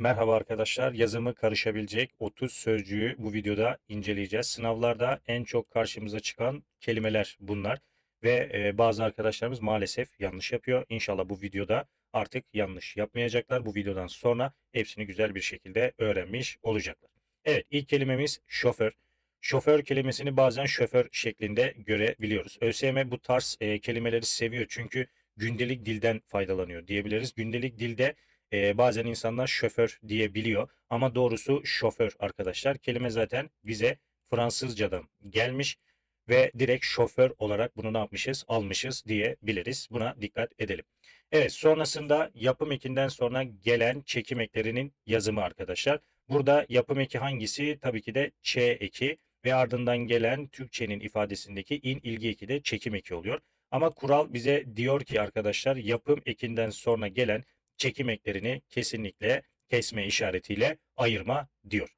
Merhaba arkadaşlar. Yazımı karışabilecek 30 sözcüğü bu videoda inceleyeceğiz. Sınavlarda en çok karşımıza çıkan kelimeler bunlar ve e, bazı arkadaşlarımız maalesef yanlış yapıyor. İnşallah bu videoda artık yanlış yapmayacaklar. Bu videodan sonra hepsini güzel bir şekilde öğrenmiş olacaklar. Evet, ilk kelimemiz şoför. Şoför kelimesini bazen şoför şeklinde görebiliyoruz. ÖSYM bu tarz e, kelimeleri seviyor çünkü gündelik dilden faydalanıyor diyebiliriz. Gündelik dilde e, bazen insanlar şoför diyebiliyor ama doğrusu şoför arkadaşlar. Kelime zaten bize Fransızcadan gelmiş ve direkt şoför olarak bunu ne yapmışız? Almışız diyebiliriz. Buna dikkat edelim. Evet sonrasında yapım ekinden sonra gelen çekim eklerinin yazımı arkadaşlar. Burada yapım eki hangisi? Tabii ki de Ç eki ve ardından gelen Türkçenin ifadesindeki in ilgi eki de çekim eki oluyor. Ama kural bize diyor ki arkadaşlar yapım ekinden sonra gelen çekim eklerini kesinlikle kesme işaretiyle ayırma diyor.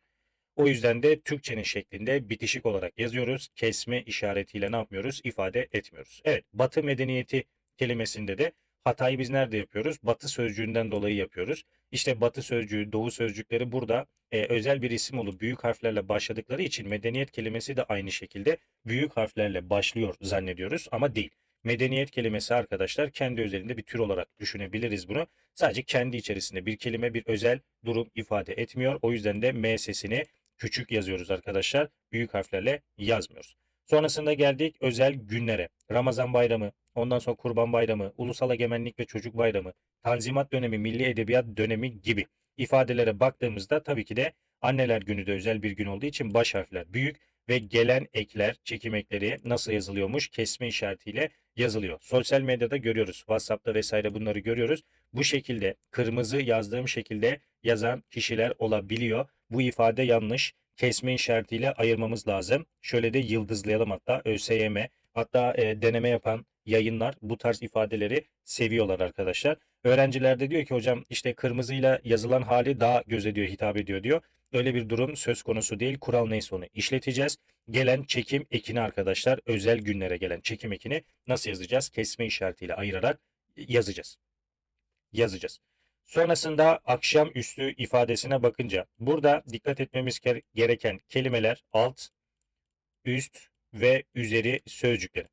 O yüzden de Türkçenin şeklinde bitişik olarak yazıyoruz. Kesme işaretiyle ne yapmıyoruz? İfade etmiyoruz. Evet, Batı medeniyeti kelimesinde de hatayı biz nerede yapıyoruz? Batı sözcüğünden dolayı yapıyoruz. İşte Batı sözcüğü, Doğu sözcükleri burada e, özel bir isim olup büyük harflerle başladıkları için medeniyet kelimesi de aynı şekilde büyük harflerle başlıyor zannediyoruz ama değil. Medeniyet kelimesi arkadaşlar kendi özelinde bir tür olarak düşünebiliriz bunu. Sadece kendi içerisinde bir kelime bir özel durum ifade etmiyor. O yüzden de M sesini küçük yazıyoruz arkadaşlar. Büyük harflerle yazmıyoruz. Sonrasında geldik özel günlere. Ramazan bayramı, ondan sonra Kurban bayramı, Ulusal Egemenlik ve Çocuk bayramı, Tanzimat dönemi, Milli Edebiyat dönemi gibi ifadelere baktığımızda tabii ki de anneler günü de özel bir gün olduğu için baş harfler büyük ve gelen ekler, çekim ekleri nasıl yazılıyormuş? Kesme işaretiyle yazılıyor. Sosyal medyada görüyoruz. WhatsApp'ta vesaire bunları görüyoruz. Bu şekilde kırmızı yazdığım şekilde yazan kişiler olabiliyor. Bu ifade yanlış. Kesme işaretiyle ayırmamız lazım. Şöyle de yıldızlayalım hatta ÖSYM hatta e, deneme yapan yayınlar bu tarz ifadeleri seviyorlar arkadaşlar. Öğrenciler de diyor ki hocam işte kırmızıyla yazılan hali daha göze diyor hitap ediyor diyor. Öyle bir durum söz konusu değil. Kural neyse onu işleteceğiz. Gelen çekim ekini arkadaşlar özel günlere gelen çekim ekini nasıl yazacağız? Kesme işaretiyle ayırarak yazacağız. Yazacağız. Sonrasında akşamüstü ifadesine bakınca burada dikkat etmemiz gereken kelimeler alt, üst ve üzeri sözcükleri.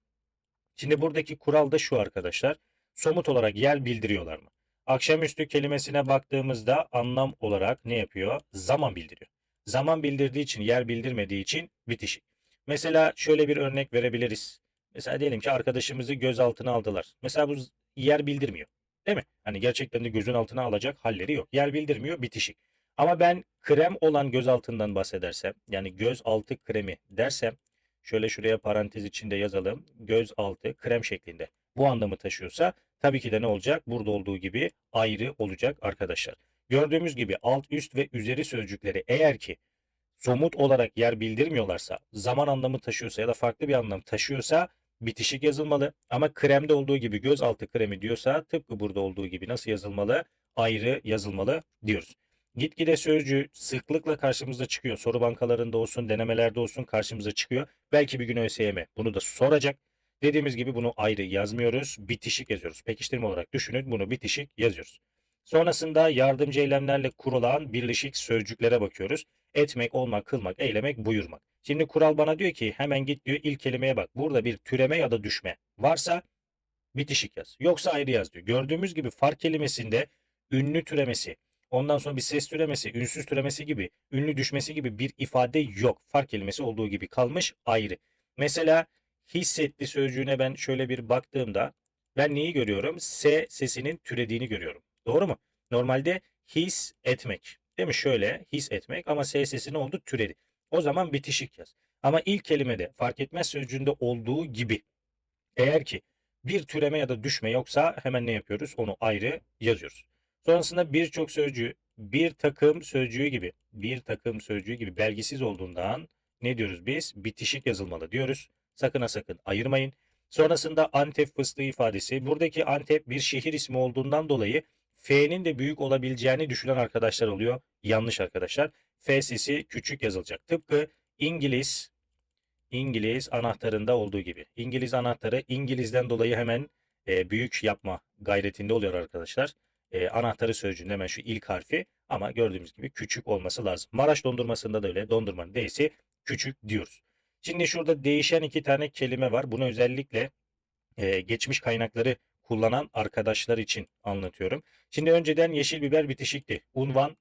Şimdi buradaki kural da şu arkadaşlar. Somut olarak yer bildiriyorlar mı? Akşamüstü kelimesine baktığımızda anlam olarak ne yapıyor? Zaman bildiriyor. Zaman bildirdiği için, yer bildirmediği için bitişik. Mesela şöyle bir örnek verebiliriz. Mesela diyelim ki arkadaşımızı gözaltına aldılar. Mesela bu yer bildirmiyor. Değil mi? Hani gerçekten de gözün altına alacak halleri yok. Yer bildirmiyor, bitişik. Ama ben krem olan gözaltından bahsedersem, yani gözaltı kremi dersem, şöyle şuraya parantez içinde yazalım. Gözaltı krem şeklinde. Bu anlamı taşıyorsa tabii ki de ne olacak? Burada olduğu gibi ayrı olacak arkadaşlar. Gördüğümüz gibi alt, üst ve üzeri sözcükleri eğer ki somut olarak yer bildirmiyorlarsa, zaman anlamı taşıyorsa ya da farklı bir anlam taşıyorsa bitişik yazılmalı. Ama kremde olduğu gibi gözaltı kremi diyorsa tıpkı burada olduğu gibi nasıl yazılmalı? Ayrı yazılmalı diyoruz. Gitgide sözcüğü sıklıkla karşımıza çıkıyor. Soru bankalarında olsun, denemelerde olsun karşımıza çıkıyor. Belki bir gün ÖSYM bunu da soracak. Dediğimiz gibi bunu ayrı yazmıyoruz. Bitişik yazıyoruz. Pekiştirme olarak düşünün bunu bitişik yazıyoruz. Sonrasında yardımcı eylemlerle kurulan birleşik sözcüklere bakıyoruz. Etmek, olmak, kılmak, eylemek, buyurmak. Şimdi kural bana diyor ki hemen git diyor ilk kelimeye bak. Burada bir türeme ya da düşme varsa bitişik yaz. Yoksa ayrı yaz diyor. Gördüğümüz gibi fark kelimesinde ünlü türemesi, ondan sonra bir ses türemesi, ünsüz türemesi gibi, ünlü düşmesi gibi bir ifade yok. Fark kelimesi olduğu gibi kalmış ayrı. Mesela hissetti sözcüğüne ben şöyle bir baktığımda ben neyi görüyorum? S sesinin türediğini görüyorum. Doğru mu? Normalde his etmek. Değil mi? Şöyle his etmek ama S sesinin oldu türedi. O zaman bitişik yaz. Ama ilk kelimede fark etmez sözcüğünde olduğu gibi eğer ki bir türeme ya da düşme yoksa hemen ne yapıyoruz? Onu ayrı yazıyoruz. Sonrasında birçok sözcüğü bir takım sözcüğü gibi bir takım sözcüğü gibi belgisiz olduğundan ne diyoruz biz? Bitişik yazılmalı diyoruz. Sakın ha sakın ayırmayın. Sonrasında Antep fıstığı ifadesi. Buradaki Antep bir şehir ismi olduğundan dolayı F'nin de büyük olabileceğini düşünen arkadaşlar oluyor. Yanlış arkadaşlar. F sesi küçük yazılacak. Tıpkı İngiliz İngiliz anahtarında olduğu gibi. İngiliz anahtarı İngiliz'den dolayı hemen e, büyük yapma gayretinde oluyor arkadaşlar. e, anahtarı sözcüğünün hemen şu ilk harfi ama gördüğümüz gibi küçük olması lazım. Maraş dondurmasında da öyle dondurmanın D'si küçük diyoruz. Şimdi şurada değişen iki tane kelime var. Bunu özellikle e, geçmiş kaynakları kullanan arkadaşlar için anlatıyorum. Şimdi önceden yeşil biber bitişikti. Unvan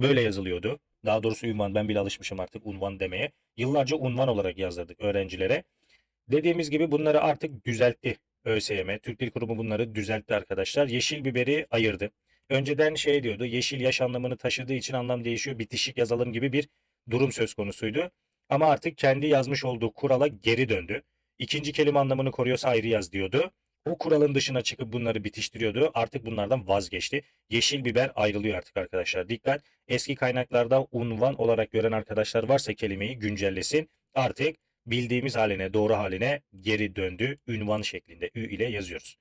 böyle yazılıyordu. Daha doğrusu unvan ben bile alışmışım artık unvan demeye. Yıllarca unvan olarak yazdırdık öğrencilere. Dediğimiz gibi bunları artık düzeltti ÖSYM. Türk Dil Kurumu bunları düzeltti arkadaşlar. Yeşil biberi ayırdı. Önceden şey diyordu yeşil yaş anlamını taşıdığı için anlam değişiyor bitişik yazalım gibi bir durum söz konusuydu. Ama artık kendi yazmış olduğu kurala geri döndü. İkinci kelime anlamını koruyorsa ayrı yaz diyordu. O kuralın dışına çıkıp bunları bitiştiriyordu. Artık bunlardan vazgeçti. Yeşil biber ayrılıyor artık arkadaşlar. Dikkat. Eski kaynaklarda unvan olarak gören arkadaşlar varsa kelimeyi güncellesin. Artık bildiğimiz haline, doğru haline geri döndü. Ünvan şeklinde ü ile yazıyoruz.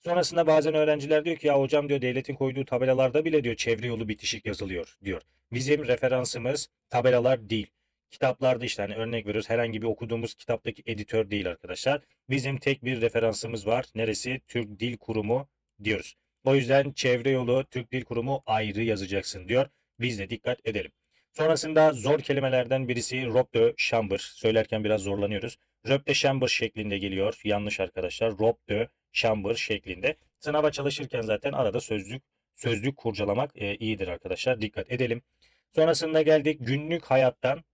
Sonrasında bazen öğrenciler diyor ki ya hocam diyor devletin koyduğu tabelalarda bile diyor çevre yolu bitişik yazılıyor diyor. Bizim referansımız tabelalar değil. Kitaplarda işte hani örnek veriyoruz herhangi bir okuduğumuz kitaptaki editör değil arkadaşlar. Bizim tek bir referansımız var. Neresi? Türk Dil Kurumu diyoruz. O yüzden çevre yolu Türk Dil Kurumu ayrı yazacaksın diyor. Biz de dikkat edelim. Sonrasında zor kelimelerden birisi rob de chamber. Söylerken biraz zorlanıyoruz. Rob de chamber şeklinde geliyor. Yanlış arkadaşlar. Rob de chamber şeklinde. Sınava çalışırken zaten arada sözlük sözlük kurcalamak e, iyidir arkadaşlar. Dikkat edelim. Sonrasında geldik günlük hayattan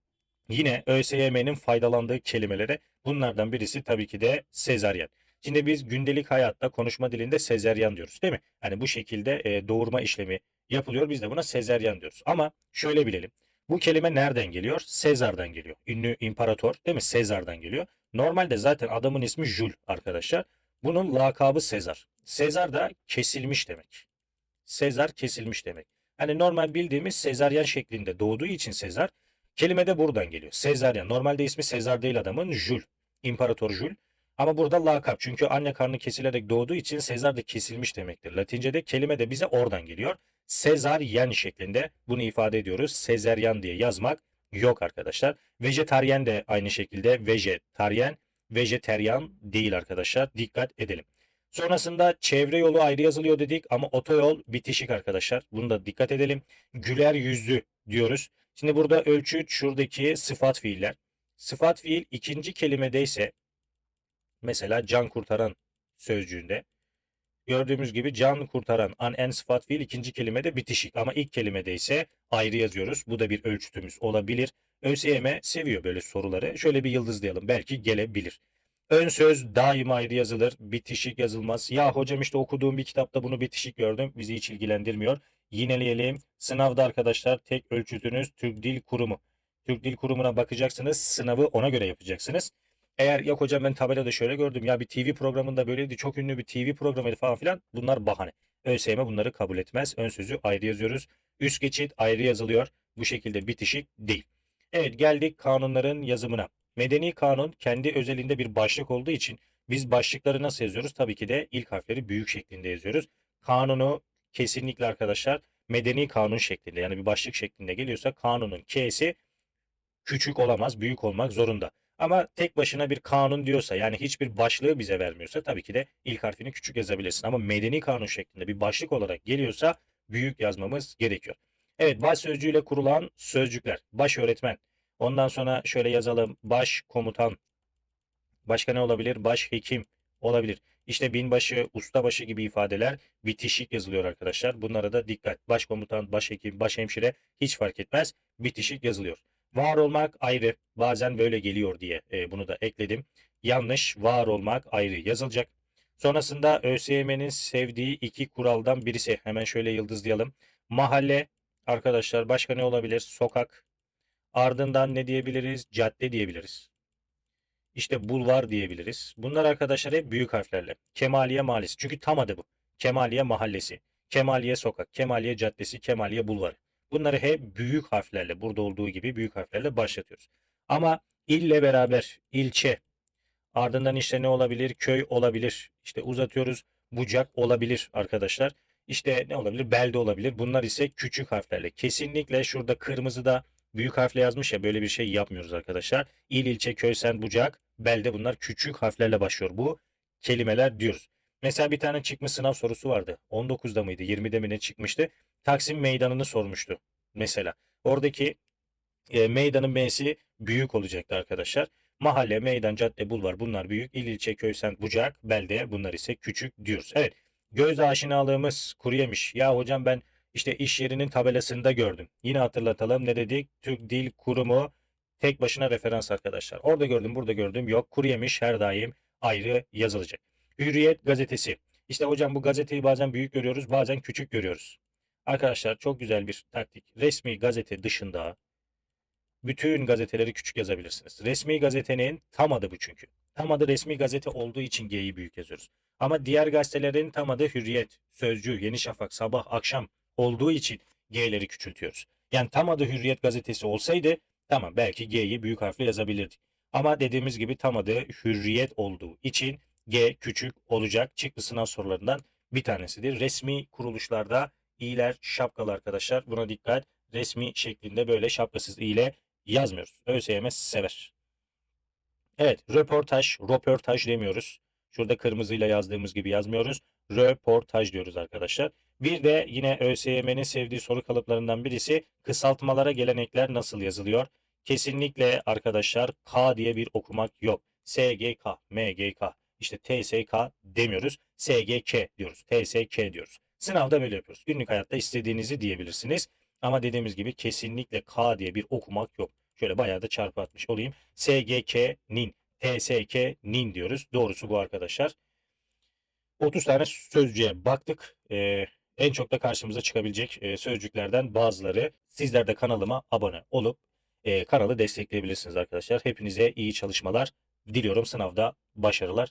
Yine ÖSYM'nin faydalandığı kelimelere bunlardan birisi tabii ki de sezaryen. Şimdi biz gündelik hayatta konuşma dilinde sezeryan diyoruz değil mi? Hani bu şekilde e, doğurma işlemi yapılıyor. Biz de buna sezeryan diyoruz. Ama şöyle bilelim. Bu kelime nereden geliyor? Sezar'dan geliyor. Ünlü imparator değil mi? Sezar'dan geliyor. Normalde zaten adamın ismi Jules arkadaşlar. Bunun lakabı Sezar. Sezar da kesilmiş demek. Sezar kesilmiş demek. Hani normal bildiğimiz sezaryen şeklinde doğduğu için Sezar Kelime de buradan geliyor. Sezaryen. Normalde ismi Sezar değil adamın. Jules. İmparator Jules. Ama burada lakap. Çünkü anne karnı kesilerek doğduğu için Sezar da kesilmiş demektir. Latince'de kelime de bize oradan geliyor. Sezaryen şeklinde bunu ifade ediyoruz. Sezeryan diye yazmak yok arkadaşlar. Vejetaryen de aynı şekilde vejetaryen, vejeteryan değil arkadaşlar. Dikkat edelim. Sonrasında çevre yolu ayrı yazılıyor dedik ama otoyol bitişik arkadaşlar. Bunu da dikkat edelim. Güler yüzlü diyoruz. Şimdi burada ölçü şuradaki sıfat fiiller. Sıfat fiil ikinci kelimede ise mesela can kurtaran sözcüğünde gördüğümüz gibi can kurtaran an en sıfat fiil ikinci kelimede bitişik ama ilk kelimede ise ayrı yazıyoruz. Bu da bir ölçütümüz olabilir. ÖSYM seviyor böyle soruları. Şöyle bir yıldızlayalım belki gelebilir. Ön söz daima ayrı yazılır. Bitişik yazılmaz. Ya hocam işte okuduğum bir kitapta bunu bitişik gördüm. Bizi hiç ilgilendirmiyor. Yineleyelim. Sınavda arkadaşlar tek ölçütünüz Türk Dil Kurumu. Türk Dil Kurumu'na bakacaksınız. Sınavı ona göre yapacaksınız. Eğer yok hocam ben tabelada şöyle gördüm ya bir TV programında böyleydi çok ünlü bir TV programıydı falan filan bunlar bahane. ÖSYM bunları kabul etmez. Ön sözü ayrı yazıyoruz. Üst geçit ayrı yazılıyor. Bu şekilde bitişik değil. Evet geldik kanunların yazımına. Medeni kanun kendi özelinde bir başlık olduğu için biz başlıkları nasıl yazıyoruz? Tabii ki de ilk harfleri büyük şeklinde yazıyoruz. Kanunu kesinlikle arkadaşlar medeni kanun şeklinde yani bir başlık şeklinde geliyorsa kanunun K'si küçük olamaz, büyük olmak zorunda. Ama tek başına bir kanun diyorsa yani hiçbir başlığı bize vermiyorsa tabii ki de ilk harfini küçük yazabilirsin. Ama medeni kanun şeklinde bir başlık olarak geliyorsa büyük yazmamız gerekiyor. Evet baş sözcüğüyle kurulan sözcükler. Baş öğretmen. Ondan sonra şöyle yazalım. Baş komutan. Başka ne olabilir? Baş hekim olabilir. İşte binbaşı, ustabaşı gibi ifadeler bitişik yazılıyor arkadaşlar. Bunlara da dikkat. Başkomutan, başhekim, başhemşire hiç fark etmez. Bitişik yazılıyor. Var olmak ayrı. Bazen böyle geliyor diye e, bunu da ekledim. Yanlış. Var olmak ayrı yazılacak. Sonrasında ÖSYM'nin sevdiği iki kuraldan birisi. Hemen şöyle yıldızlayalım. Mahalle arkadaşlar başka ne olabilir? Sokak. Ardından ne diyebiliriz? Cadde diyebiliriz. İşte bulvar diyebiliriz. Bunlar arkadaşlar hep büyük harflerle. Kemaliye Mahallesi. Çünkü tam adı bu. Kemaliye Mahallesi. Kemaliye Sokak. Kemaliye Caddesi. Kemaliye Bulvarı. Bunları hep büyük harflerle burada olduğu gibi büyük harflerle başlatıyoruz. Ama ille beraber ilçe ardından işte ne olabilir? Köy olabilir. İşte uzatıyoruz. Bucak olabilir arkadaşlar. İşte ne olabilir? Belde olabilir. Bunlar ise küçük harflerle. Kesinlikle şurada kırmızıda büyük harfle yazmış ya böyle bir şey yapmıyoruz arkadaşlar. İl, ilçe, köy, sen, bucak, belde bunlar küçük harflerle başlıyor bu kelimeler diyoruz. Mesela bir tane çıkmış sınav sorusu vardı. 19'da mıydı? 20'de mi ne çıkmıştı? Taksim Meydanı'nı sormuştu mesela. Oradaki e, meydanın M'si büyük olacaktı arkadaşlar. Mahalle, meydan, cadde, bulvar bunlar büyük. İl, ilçe, köy, semt, bucak, belde bunlar ise küçük diyoruz. Evet. Göz aşinalığımız kuru yemiş. Ya hocam ben işte iş yerinin tabelasında gördüm. Yine hatırlatalım ne dedik? Türk Dil Kurumu tek başına referans arkadaşlar. Orada gördüm, burada gördüm. Yok kuru yemiş her daim ayrı yazılacak. Hürriyet gazetesi. İşte hocam bu gazeteyi bazen büyük görüyoruz, bazen küçük görüyoruz. Arkadaşlar çok güzel bir taktik. Resmi gazete dışında bütün gazeteleri küçük yazabilirsiniz. Resmi gazetenin tam adı bu çünkü. Tam adı resmi gazete olduğu için G'yi büyük yazıyoruz. Ama diğer gazetelerin tam adı Hürriyet, Sözcü, Yeni Şafak, Sabah, Akşam olduğu için G'leri küçültüyoruz. Yani tam adı Hürriyet gazetesi olsaydı tamam belki G'yi büyük harfle yazabilirdik. Ama dediğimiz gibi tam adı Hürriyet olduğu için G küçük olacak. Çıktı sınav sorularından bir tanesidir. Resmi kuruluşlarda iyiler şapkalı arkadaşlar. Buna dikkat. Resmi şeklinde böyle şapkasız ile yazmıyoruz. ÖSYM sever. Evet, röportaj, röportaj demiyoruz. Şurada kırmızıyla yazdığımız gibi yazmıyoruz. Röportaj diyoruz arkadaşlar. Bir de yine ÖSYM'nin sevdiği soru kalıplarından birisi kısaltmalara gelen ekler nasıl yazılıyor? Kesinlikle arkadaşlar K diye bir okumak yok. SGK, MGK, işte TSK demiyoruz. SGK diyoruz. TSK diyoruz. Sınavda böyle yapıyoruz. Günlük hayatta istediğinizi diyebilirsiniz. Ama dediğimiz gibi kesinlikle K diye bir okumak yok. Şöyle bayağı da çarpı atmış olayım. SGK'nin, TSK'nin diyoruz. Doğrusu bu arkadaşlar. 30 tane sözcüğe baktık. Ee, en çok da karşımıza çıkabilecek e, sözcüklerden bazıları. Sizler de kanalıma abone olup e, kanalı destekleyebilirsiniz arkadaşlar. Hepinize iyi çalışmalar diliyorum. Sınavda başarılar.